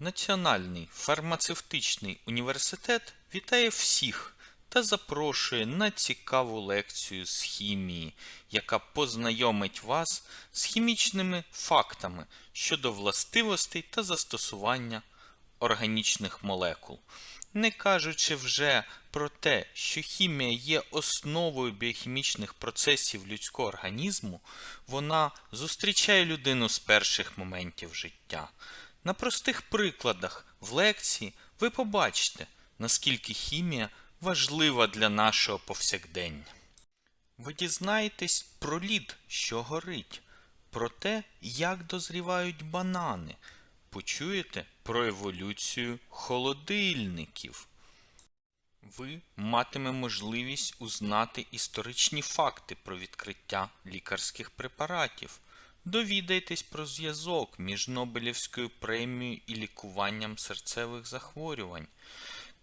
Національний фармацевтичний університет вітає всіх та запрошує на цікаву лекцію з хімії, яка познайомить вас з хімічними фактами щодо властивостей та застосування органічних молекул. Не кажучи вже про те, що хімія є основою біохімічних процесів людського організму, вона зустрічає людину з перших моментів життя. На простих прикладах в лекції ви побачите, наскільки хімія важлива для нашого повсякдення. Ви дізнаєтесь про лід, що горить, про те, як дозрівають банани, почуєте про еволюцію холодильників. Ви матиме можливість узнати історичні факти про відкриття лікарських препаратів. Довідайтесь про зв'язок між Нобелівською премією і лікуванням серцевих захворювань.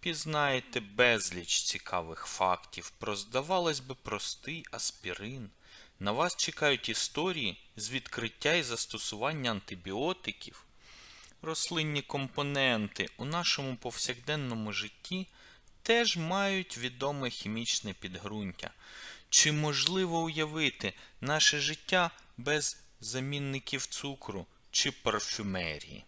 Пізнаєте безліч цікавих фактів про, здавалось би, простий аспірин. На вас чекають історії з відкриття і застосування антибіотиків. Рослинні компоненти у нашому повсякденному житті теж мають відоме хімічне підґрунтя. Чи можливо уявити наше життя без замінників цукру чи парфюмерії?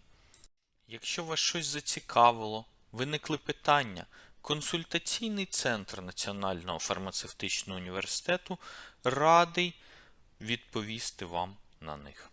Якщо вас щось зацікавило, виникли питання, консультаційний центр Національного фармацевтичного університету радий відповісти вам на них.